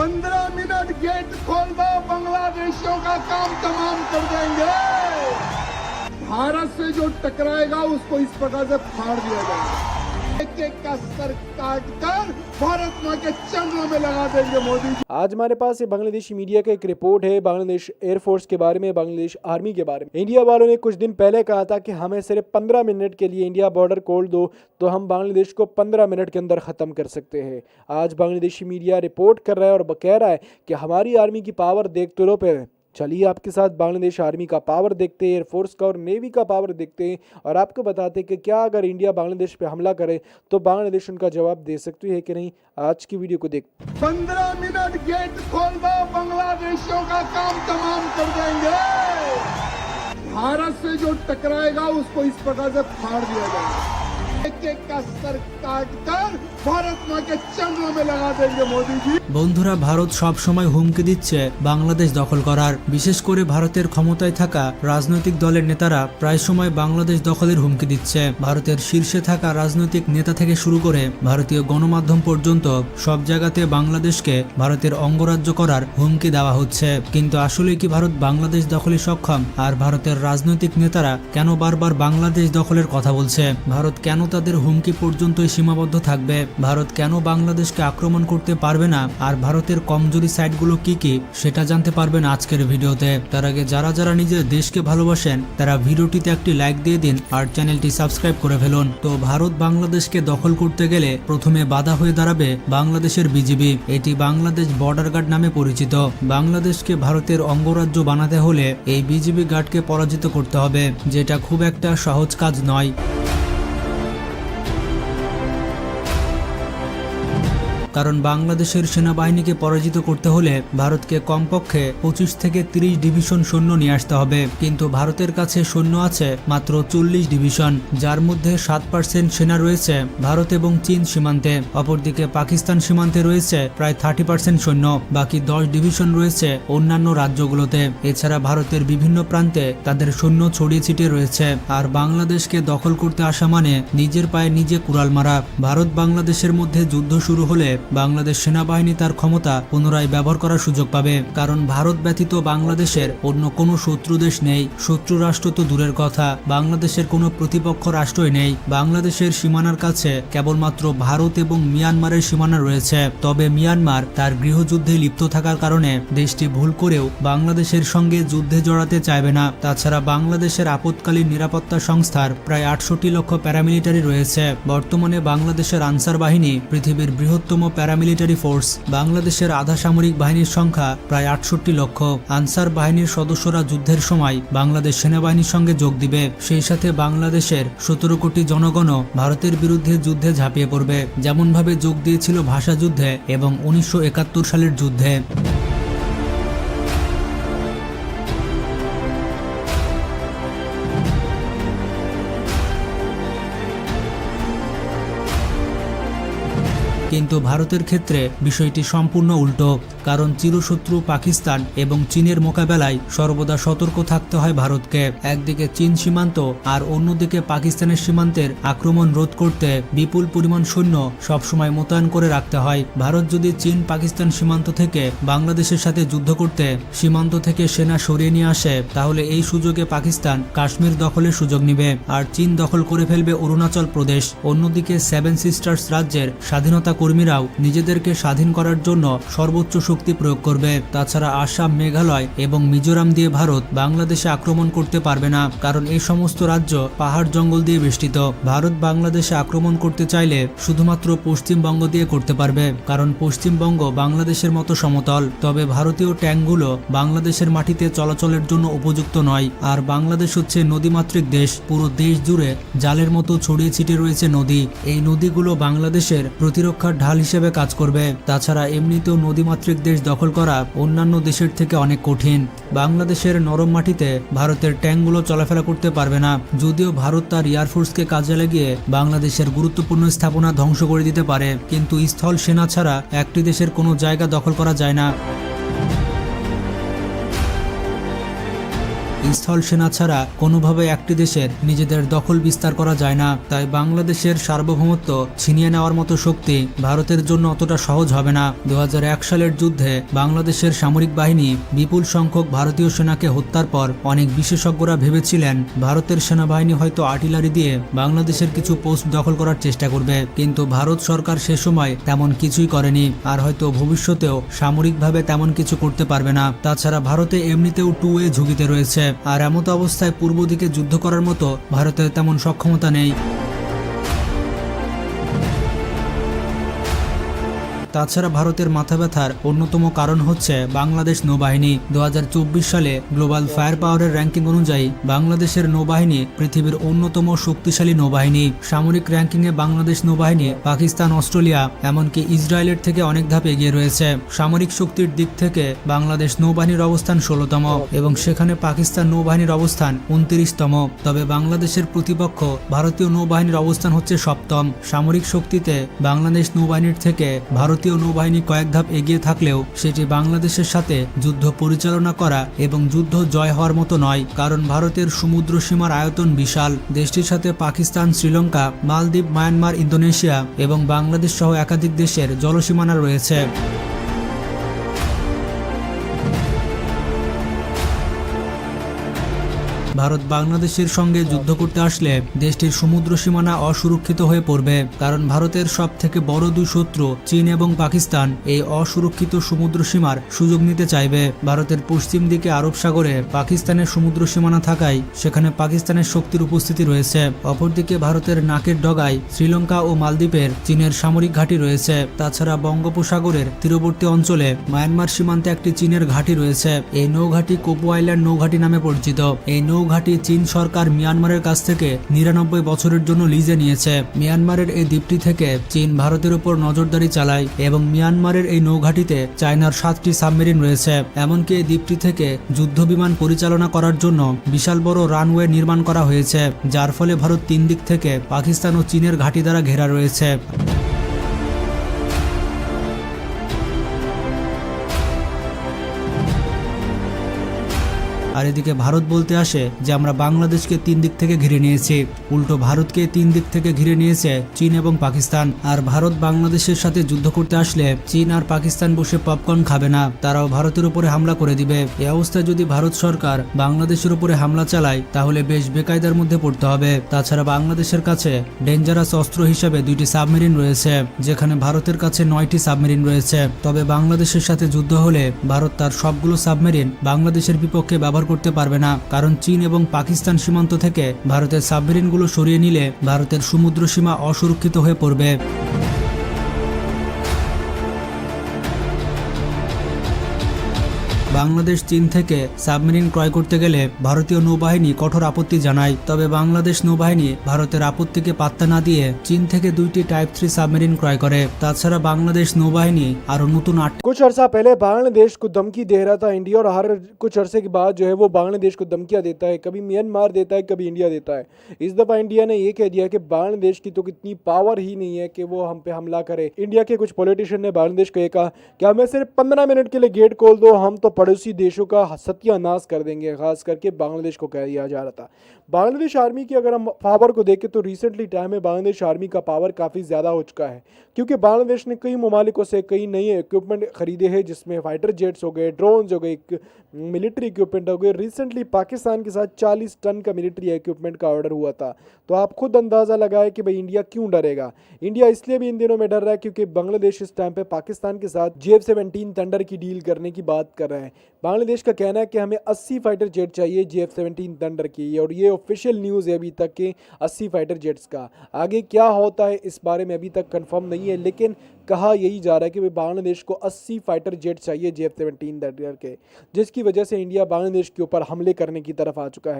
पंद्रह minute gate खोल दो बांग्लादेशियों का काम तमाम कर देंगे। भारत से जो टकराएगा, उसको इस प्रकार से फाड़ दिया जाएगा। एक भारत के चरणों में लगा देंगे मोदी जी। आज हमारे पास बांग्लादेशी मीडिया का एक रिपोर्ट है, बांग्लादेश एयरफोर्स के बारे में, बांग्लादेश आर्मी के बारे में। इंडिया वालों ने कुछ दिन पहले कहा था कि हमें सिर्फ़ पंद्रह मिनट के लिए इंडिया बॉर्डर खोल दो तो हम बांग्लादेश को पंद्रह मिनट के अंदर ख़त्म कर सकते हैं। आज बांग्लादेशी मीडिया रिपोर्ट कर रहा है और कह रहा है कि हमारी आर्मी की पावर देख तो लो पे चलिए आपके साथ बांग्लादेश आर्मी का पावर देखते हैं एयरफोर्स का और नेवी का पावर देखते हैं और आपको बताते हैं कि क्या अगर इंडिया बांग्लादेश पे हमला करे तो बांग्लादेश उनका जवाब दे सकती है कि नहीं। आज की वीडियो को देख। पंद्रह मिनट गेट खोल दो बांग्लादेशियों का काम तमाम कर देंगे। भारत से जो टकराएगा, उसको इस प्रकार से फाड़ दिया जाएगा। বন্ধুরা, ভারত সব সময় হুমকি দিচ্ছে বাংলাদেশ দখল করার। বিশেষ করে ভারতের ক্ষমতায় থাকা রাজনৈতিক দলের নেতারা প্রায় সময় বাংলাদেশ দখলের হুমকি দিচ্ছে। ভারতের শীর্ষে থাকা রাজনৈতিক নেতা থেকে শুরু করে ভারতীয় গণমাধ্যম পর্যন্ত সব জায়গাতে বাংলাদেশকে ভারতের অঙ্গরাজ্য করার হুমকি দেওয়া হচ্ছে। কিন্তু আসলে কি ভারত বাংলাদেশ দখলে সক্ষম? আর ভারতের রাজনৈতিক নেতারা কেন বারবার বাংলাদেশ দখলের কথা বলছে? ভারত কেন তাদের হুমকি পর্যন্তই সীমাবদ্ধ থাকবে। ভারত কেন বাংলাদেশকে আক্রমণ করতে পারবে না? আর ভারতের কমজোরি সাইটগুলো কি কি? সেটা জানতে পারবেন আজকের ভিডিওতে। তার আগে যারা যারা নিজের দেশকে ভালোবাসেন, তারা ভিডিওটিতে একটি লাইক দিয়ে দিন আর চ্যানেলটি সাবস্ক্রাইব করে ফেলুন। তো ভারত বাংলাদেশকে দখল করতে গেলে প্রথমে বাধা হয়ে দাঁড়াবে বাংলাদেশের বিজিবি। এটি বাংলাদেশ বর্ডার গার্ড নামে পরিচিত। বাংলাদেশকে ভারতের অঙ্গরাজ্য বানাতে হলে এই বিজিবি গার্ডকে পরাজিত করতে হবে, যেটা খুব একটা সহজ কাজ নয়। কারণ বাংলাদেশের সেনাবাহিনীকে পরাজিত করতে হলে ভারতকে কমপক্ষে পঁচিশ থেকে তিরিশ ডিভিশন সৈন্য নিয়ে আসতে হবে। কিন্তু ভারতের কাছে সৈন্য আছে মাত্র চল্লিশ ডিভিশন, যার মধ্যে সাত পার্সেন্ট সেনা রয়েছে ভারত এবং চীন সীমান্তে। অপরদিকে পাকিস্তান সীমান্তে রয়েছে প্রায় থার্টি পার্সেন্ট সৈন্য, বাকি দশ ডিভিশন রয়েছে অন্যান্য রাজ্যগুলোতে। এছাড়া ভারতের বিভিন্ন প্রান্তে তাদের সৈন্য ছড়িয়ে ছিটিয়ে রয়েছে। আর বাংলাদেশকে দখল করতে আসা মানে নিজের পায়ে নিজে কুড়াল মারা। ভারত বাংলাদেশের মধ্যে যুদ্ধ শুরু হলে বাংলাদেশ সেনাবাহিনী তার ক্ষমতা পুনরায় ব্যবহার করার সুযোগ পাবে। কারণ ভারত ব্যতীত বাংলাদেশের অন্য কোনো শত্রু দেশ নেই। শত্রু রাষ্ট্র তো দূরের কথা। বাংলাদেশের কোনো প্রতিপক্ষ রাষ্ট্রই নেই। বাংলাদেশের সীমানার কাছে কেবলমাত্র ভারত এবং মিয়ানমারের সীমানা রয়েছে। তবে মিয়ানমার তার গৃহযুদ্ধে লিপ্ত থাকার কারণে দেশটি ভুল করেও বাংলাদেশের সঙ্গে যুদ্ধে জড়াতে চাইবে না। তাছাড়া বাংলাদেশের আপৎকালীন নিরাপত্তা সংস্থার প্রায় আটষট্টি লক্ষ প্যারামিলিটারি রয়েছে। বর্তমানে বাংলাদেশের আনসার বাহিনী পৃথিবীর বৃহত্তম প্যারামিলিটারি ফোর্স বাংলাদেশের আধা সামরিক বাহিনীর সংখ্যা প্রায় আটষট্টি লক্ষ। আনসার বাহিনীর সদস্যরা যুদ্ধের সময় বাংলাদেশ সেনাবাহিনীর সঙ্গে যোগ দিবে, সেই সাথে বাংলাদেশের সতেরো কোটি জনগণও ভারতের বিরুদ্ধে যুদ্ধে ঝাঁপিয়ে পড়বে, যেমনভাবে যোগ দিয়েছিল ভাষা যুদ্ধে এবং উনিশশো একাত্তর সালের যুদ্ধে। কিন্তু ভারতের ক্ষেত্রে বিষয়টি সম্পূর্ণ উল্টো, কারণ চিরশত্রু পাকিস্তান এবং চীনের মোকাবেলায় সর্বদা সতর্ক থাকতে হয় ভারতকে। একদিকে চীন সীমান্ত আর অন্যদিকে পাকিস্তানের সীমান্তের আক্রমণ রোধ করতে বিপুল পরিমাণ সৈন্য সবসময় মোতায়েন করে রাখতে হয়। ভারত যদি চীন পাকিস্তান সীমান্ত থেকে বাংলাদেশের সাথে যুদ্ধ করতে সীমান্ত থেকে সেনা সরিয়ে নিয়ে আসে, তাহলে এই সুযোগে পাকিস্তান কাশ্মীর দখলের সুযোগ নিবে। আর চীন দখল করে ফেলবে অরুণাচল প্রদেশ, অন্যদিকে সেভেন সিস্টার্স রাজ্যের স্বাধীনতা কর্মীরাও নিজেদেরকে স্বাধীন করার জন্য সর্বোচ্চ শক্তি প্রয়োগ করবে। তাছাড়া আসাম, মেঘালয় এবং মিজোরাম দিয়ে ভারত বাংলাদেশে আক্রমণ করতে পারবে না, কারণ এই সমস্ত রাজ্য পাহাড় জঙ্গল দিয়ে বেষ্টিত। ভারত বাংলাদেশে আক্রমণ করতে চাইলে শুধুমাত্র পশ্চিমবঙ্গ দিয়ে করতে পারবে, কারণ পশ্চিমবঙ্গ বাংলাদেশের মতো সমতল। তবে ভারতীয় ট্যাঙ্কগুলো বাংলাদেশের মাটিতে চলাচলের জন্য উপযুক্ত নয়, আর বাংলাদেশ হচ্ছে নদীমাতৃক দেশ। পুরো দেশ জুড়ে জালের মতো ছড়িয়ে ছিটিয়ে রয়েছে নদী। এই নদীগুলো বাংলাদেশের প্রতিরক্ষার ঢাল হিসেবে কাজ করবে। তাছাড়া এমনিতেও নদীমাতৃক দেশ দখল করা অন্যান্য দেশের থেকে অনেক কঠিন। বাংলাদেশের নরম মাটিতে ভারতের ট্যাঙ্কগুলো চলাফেরা করতে পারবে না। যদিও ভারত তার এয়ারফোর্সকে কাজে লাগিয়ে বাংলাদেশের গুরুত্বপূর্ণ স্থাপনা ধ্বংস করে দিতে পারে। কিন্তু স্থল সেনা ছাড়া একটি দেশের কোনো জায়গা দখল করা যায় না। স্থল সেনা ছাড়া কোনোভাবে একটি দেশের নিজেদের দখল বিস্তার করা যায় না। তাই বাংলাদেশের সার্বভৌমত্ব ছিনিয়ে নেওয়ার মতো শক্তি ভারতের জন্য অতটা সহজ হবে না। দু হাজার এক সালের যুদ্ধে বাংলাদেশের সামরিক বাহিনী বিপুল সংখ্যক ভারতীয় সেনাকে হত্যার পর অনেক বিশেষজ্ঞরা ভেবেছিলেন ভারতের সেনাবাহিনী হয়তো আর্টিলারি দিয়ে বাংলাদেশের কিছু পোস্ট দখল করার চেষ্টা করবে। কিন্তু ভারত সরকার সে সময় তেমন কিছুই করেনি, আর হয়তো ভবিষ্যতেও সামরিকভাবে তেমন কিছু করতে পারবে না। তাছাড়া ভারতে এমনিতেও টু এ ঝুঁকিতে রয়েছে। আর এমত অবস্থায় পূর্ব দিকে যুদ্ধ করার মতো ভারতের তেমন সক্ষমতা নেই। তাছাড়া ভারতের মাথা ব্যথার অন্যতম কারণ হচ্ছে বাংলাদেশ নৌবাহিনী। দু হাজার চব্বিশ সালে গ্লোবাল ফায়ার পাওয়ারের র্যাঙ্কিং অনুযায়ী বাংলাদেশের নৌবাহিনী পৃথিবীর অন্যতম শক্তিশালী নৌবাহিনী। সামরিক র্যাঙ্কিংয়ে বাংলাদেশ নৌবাহিনী, পাকিস্তান, অস্ট্রেলিয়া, এমনকি ইসরায়েলের থেকে অনেক ধাপ এগিয়ে রয়েছে। সামরিক শক্তির দিক থেকে বাংলাদেশ নৌবাহিনীর অবস্থান ষোলোতম এবং সেখানে পাকিস্তান নৌবাহিনীর অবস্থান উনত্রিশতম। তবে বাংলাদেশের প্রতিপক্ষ ভারতীয় নৌবাহিনীর অবস্থান হচ্ছে সপ্তম। সামরিক শক্তিতে বাংলাদেশ নৌবাহিনীর থেকে ভারতীয় নৌবাহিনী কয়েক ধাপ এগিয়ে থাকলেও সেটি বাংলাদেশের সাথে যুদ্ধ পরিচালনা করা এবং যুদ্ধ জয় হওয়ার মতো নয়, কারণ ভারতের সমুদ্র সীমার আয়তন বিশাল। দেশটির সাথে পাকিস্তান, শ্রীলঙ্কা, মালদ্বীপ, মায়ানমার, ইন্দোনেশিয়া এবং বাংলাদেশ সহ একাধিক দেশের জলসীমানা রয়েছে। ভারত বাংলাদেশের সঙ্গে যুদ্ধ করতে আসলে দেশটির সমুদ্র সীমানা অসুরক্ষিত হয়ে পড়বে, কারণ ভারতের সব থেকে বড় দুই শত্রু, চীন এবং পাকিস্তান, এই অসুরক্ষিত সমুদ্র সীমার সুযোগ নিতে চাইবে। ভারতের পশ্চিম দিকে আরব সাগরে পাকিস্তানের সমুদ্র সীমানা থাকায় সেখানে পাকিস্তানের শক্তির উপস্থিতি রয়েছে। অপরদিকে ভারতের নাকের ডগায় শ্রীলঙ্কা ও মালদ্বীপের চীনের সামরিক ঘাঁটি রয়েছে। তাছাড়া বঙ্গোপসাগরের তীরবর্তী অঞ্চলে মায়ানমার সীমান্তে একটি চীনের ঘাঁটি রয়েছে। এই নৌঘাঁটি কোপো আইল্যান্ড নৌঘাঁটি নামে পরিচিত। এই নৌঘাঁটি চীন সরকার মিয়ানমারের কাছ থেকে নিরানব্বই বছরের জন্য লিজে নিয়েছে। মিয়ানমারের এই দ্বীপটি থেকে চীন ভারতের উপর নজরদারি চালায় এবং মিয়ানমারের এই নৌঘাঁটিতে চায়নার সাতটি সাবমেরিন রয়েছে। এমনকি এই দ্বীপটি থেকে যুদ্ধ বিমান পরিচালনা করার জন্য বিশাল বড় রানওয়ে নির্মাণ করা হয়েছে, যার ফলে ভারত তিন দিক থেকে পাকিস্তান ও চীনের ঘাঁটি দ্বারা ঘেরা রয়েছে। আর এদিকে ভারত বলতে আসে যে আমরা বাংলাদেশকে তিন দিক থেকে ঘিরে নিয়েছি। উল্টো ভারতকে তিন দিক থেকে ঘিরে নিয়েছে চীন এবং পাকিস্তান। আর ভারত বাংলাদেশের সাথে যুদ্ধ করতে আসলে চীন আর পাকিস্তান বসে পপকর্ন খাবে না। তারাও ভারতের উপরে হামলা করে দিবে। এ অবস্থায় যদি ভারত সরকার বাংলাদেশের উপরে হামলা চালায়, তাহলে বেশ বেকায়দার মধ্যে পড়তে হবে। তাছাড়া বাংলাদেশের কাছে ডেঞ্জারাস অস্ত্র হিসেবে দুইটি সাবমেরিন রয়েছে, যেখানে ভারতের কাছে নয়টি সাবমেরিন রয়েছে। তবে বাংলাদেশের সাথে যুদ্ধ হলে ভারত তার সবগুলো সাবমেরিন বাংলাদেশের বিপক্ষে ব্যবহার করতে পারবে না। কারণ চীন এবং পাকিস্তান সীমান্ত থেকে ভারতের সাবমেরিনগুলো সরিয়ে নিলে ভারতের সমুদ্র সীমা অসুরক্ষিত হয়ে পড়বে। বাংলাদেশ চীন থেকে সাবমেরিন ক্রয় করতে গেলে ভারতীয় নৌবাহিনী কঠোর আপত্তি জানায় তবে বাংলাদেশ নৌবাহিনী ভারতের আপত্তিকে পাত্তা না দিয়ে চীন থেকে দুইটি টাইপ থ্রি সাবমেরিন ক্রয় করে তাছাড়া বাংলাদেশ নৌবাহিনী আরও নতুন আট कुछ अरसा पहले बांग्लादेश को धमकी दे रहा था इंडिया और हर कुछ अरसे के बाद जो है वो बांग्लादेश को धमकियां देता है कभी म्यांमार देता है कभी इंडिया देता है इस दफ़ा इंडिया ने ये कह दिया कि बांग्लादेश की तो कितनी पावर ही नहीं है कि वो हम पे हमला करे इंडिया के कुछ पॉलिटिशियन ने बांग्लादेश को ये कहा कि हमें सिर्फ पंद्रह मिनट के लिए गेट खोल दो हम तो पड़ोसी देशों का सत्यानाश कर देंगे, खास करके बांग्लादेश को कह दिया जा रहा था। बांग्लादेश आर्मी की अगर हम पावर को देखें तो रिसेंटली टाइम में बांग्लादेश आर्मी का पावर काफ़ी ज़्यादा हो चुका है, क्योंकि बांग्लादेश ने कई ममालिकों से कई नए इक्विपमेंट खरीदे हैं, जिसमें फाइटर जेट्स हो गए ड्रोन्स हो गए मिलिट्री इक्विपमेंट हो गए। रिसेंटली पाकिस्तान के साथ 40 टन का मिलिट्री इक्विपमेंट का ऑर्डर हुआ था। तो आप खुद अंदाज़ा लगाए कि भाई इंडिया क्यों डरेगा? इंडिया इसलिए भी इन दिनों में डर रहा है क्योंकि बांग्लादेश इस टाइम पर पाकिस्तान के साथ जे एफ़ सेवनटीन थंडर की डील करने की बात कर रहे है। बांग्लादेश का कहना है कि हमें 80 फाइटर जेट चाहिए जे एफ़ सेवेंटीन थंडर की और ये ऑफिशियल न्यूज़ है अभी तक के 80 फाइटर जेट्स का। आगे क्या होता है इस बारे में अभी तक कंफर्म नहीं है, लेकिन कहा यही जा रहा है कि भाई बांग्लादेश को 80 फाइटर जेट चाहिए जे एफ़ सेवेंटीन थंडर के, जिसकी वजह से इंडिया बांग्लादेश के ऊपर हमले करने की तरफ़ आ चुका है।